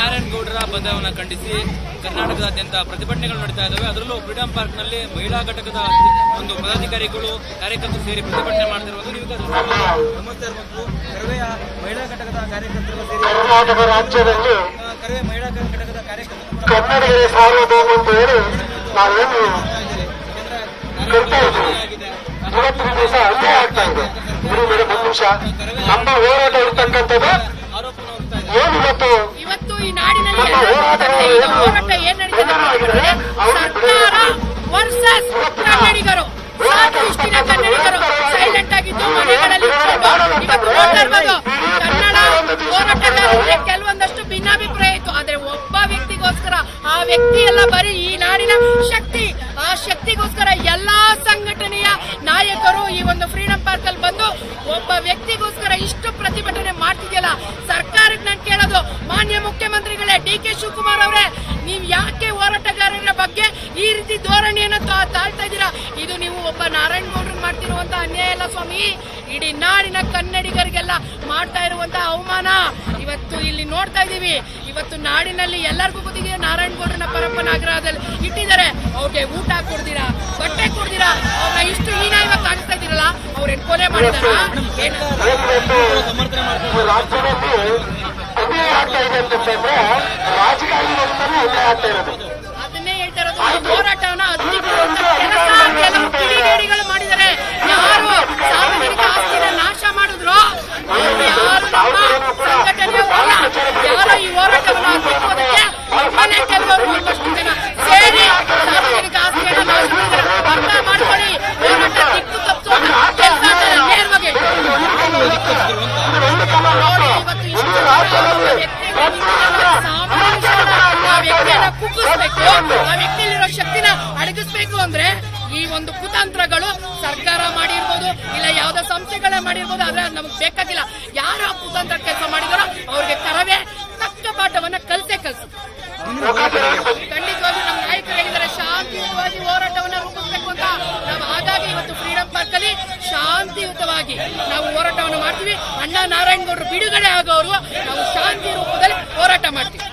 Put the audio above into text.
ನಾರಾಯಣಗೌಡರ ಬಂಧನವನ್ನು ಖಂಡಿಸಿ ಕರ್ನಾಟಕದಾದ್ಯಂತ ಪ್ರತಿಭಟನೆಗಳು ನಡೀತಾ ಇದ್ದಾವೆ ಅದರಲ್ಲೂ ಫ್ರೀಡಂ ಪಾರ್ಕ್ನಲ್ಲಿ ಮಹಿಳಾ ಘಟಕದ ಒಂದು ಪದಾಧಿಕಾರಿಗಳು ಕಾರ್ಯಕರ್ತರು ಸೇರಿ ಪ್ರತಿಭಟನೆ ಮಾಡ್ತಿರುವುದು. ನೀವು ಇರಬೇಕು ಕರವೆಯ ಮಹಿಳಾ ಘಟಕದ ಕಾರ್ಯಕರ್ತರು ಸೇರಿ ರಾಜ್ಯದಲ್ಲಿ ಕರವೇ ಮಹಿಳಾ ಘಟಕದ ಕಾರ್ಯಕರ್ತರು ಕನ್ನಡಿಗರೇ ಅಂತ ಹೇಳಿ ನಾವೇನು. ಇವತ್ತಿನ ದಿವಸ ಅನ್ಯಾಯ ಆಗ್ತಾ ಇದೆ. ಇಡೀ ಮೇಲೆ ಒಂದು ನಿಮಿಷ. ನಮ್ಮ ಹೋರಾಟ ಇರ್ತಕ್ಕಂಥದ್ದು ಹೋರಾಟ ಏನ್ ನಡೀತದೆ? ಸರ್ಕಾರ ವರ್ಸಸ್ ಕನ್ನಡಿಗರು. ಸಾಕಷ್ಟಿನ ಕನ್ನಡಿಗರು. ಸೈಲೆಂಟ್ ಆಗಿದ್ದು ಮನೆಗಳಲ್ಲಿ ಇವತ್ತು ಕನ್ನಡ ಹೋರಾಟಗಾರರಿಗೆ ಕೆಲವೊಂದಷ್ಟು ಭಿನ್ನಾಭಿಪ್ರಾಯ ಇತ್ತು. ಆದ್ರೆ ಒಬ್ಬ ವ್ಯಕ್ತಿಗೋಸ್ಕರ ಆ ವ್ಯಕ್ತಿ ಎಲ್ಲ ಬರೀ ಈ ನಾಡಿನ ಶಕ್ತಿ. ಆ ಶಕ್ತಿಗೋಸ್ಕರ ಎಲ್ಲಾ ಸಂಘಟನೆಯ ನಾಯಕರು ಈ ಒಂದು ಫ್ರೀಡಂ ಪಾರ್ಕ್ ಅಲ್ಲಿ ಬಂದು ಒಬ್ಬ ವ್ಯಕ್ತಿಗೋಸ್ಕರ ಇಷ್ಟು ಪ್ರತಿಭಟನೆ ಮಾಡ್ತಿದೆಯಲ್ಲ? ಸರ್ಕಾರಕ್ಕೆ ನಾನು ಕೇಳೋದು, ಮಾನ್ಯ ಮುಖ್ಯಮಂತ್ರಿಗಳೇ ಡಿ ಕೆ ಶಿವಕುಮಾರ್ ಅವರೇ, ನೀವು ಯಾಕೆ ಹೋರಾಟಗಾರರ ಬಗ್ಗೆ ಈ ರೀತಿ ಧೋರಣೆಯನ್ನು ತಾಳ್ತಾ ಇದ್ದೀರಾ? ಇದು ನೀವು ಒಬ್ಬ ನಾರಾಯಣ ಗೌಡ್ರು ಮಾಡ್ತಿರುವಂತ ಅನ್ಯಾಯ ಅಲ್ಲ ಸ್ವಾಮಿ. ಇಡೀ ನಾಡಿನ ಕನ್ನಡಿಗರಿಗೆಲ್ಲ ಮಾಡ್ತಾ ಇರುವಂತ ಅವಮಾನ. ಇವತ್ತು ಇಲ್ಲಿ ನೋಡ್ತಾ ಇದೀವಿ ಇವತ್ತು ನಾಡಿನಲ್ಲಿ ಎಲ್ಲರಿಗೂ ಗೊತ್ತಿದೆ ನಾರಾಯಣಗೌಡರನ್ನ ಪರಪ್ಪನ ಆಗ್ರಹದಲ್ಲಿ ಇಟ್ಟಿದ್ದಾರೆ. ಅವ್ರಿಗೆ ಊಟ ಕೊಡ್ದಿರಾ, ಬಟ್ಟೆ ಕೊಡ್ದಿರಾ, ಅವ್ರನ್ನ ಇಷ್ಟು ಹೀನಾಯವಾಗಿ ಕಾಣಿಸ್ತಾ ಇದ್ದೀರಲ್ಲ ಅವ್ರ ಕೊಲೆ ಮಾಡಿದಾರ? ಇವತ್ತು ರಾಜಕಾರಣಿಗಳಿಂದಲೂ ಆಗ್ತಾ ಇರೋದು ಅದನ್ನೇ ಹೇಳ್ತಾ ಇರೋದು ಈ ಹೋರಾಟವನ್ನ ಹತ್ತಿಕ್ಕುವಂತ ಕೆಲಸ ಕೆಲವು ಕಿಡಿಗೇಡಿಗಳು ಮಾಡಿದ್ದಾರೆ ಯಾರು ಸಾರ್ವಜನಿಕ ಆಸ್ತಿನ ನಾಶ ಮಾಡಿದ್ರು ಅವ್ರು ಯಾರು ನಮ್ಮ ಸಂಘಟನೆಯವರಲ್ಲ ಯಾರೋ ಈ ಹೋರಾಟವನ್ನ ಹತ್ತಿಕ್ಕುವುದಕ್ಕೆ ನಮ್ಮನೆ ಆ ವ್ಯಕ್ತಿಯಲ್ಲಿರೋ ಶಕ್ತಿನ ಅಡಗಿಸ್ಬೇಕು ಅಂದ್ರೆ ಈ ಒಂದು ಕುತಂತ್ರಗಳು ಸರ್ಕಾರ ಮಾಡಿರ್ಬೋದು, ಇಲ್ಲ ಯಾವ್ದೋ ಸಂಸ್ಥೆಗಳೇ ಮಾಡಿರ್ಬೋದು, ಆದ್ರೆ ಅದು ನಮ್ಗೆ ಬೇಕಾಗಿಲ್ಲ. ಯಾರು ಆ ನಾವು ಹೋರಾಟವನ್ನು ಮಾಡ್ತೀವಿ. ಅಣ್ಣ ನಾರಾಯಣಗೌಡರು ಬಿಡುಗಡೆ ಆಗೋರು ನಾವು ಶಾಂತಿ ರೂಪದಲ್ಲಿ ಹೋರಾಟ ಮಾಡ್ತೀವಿ.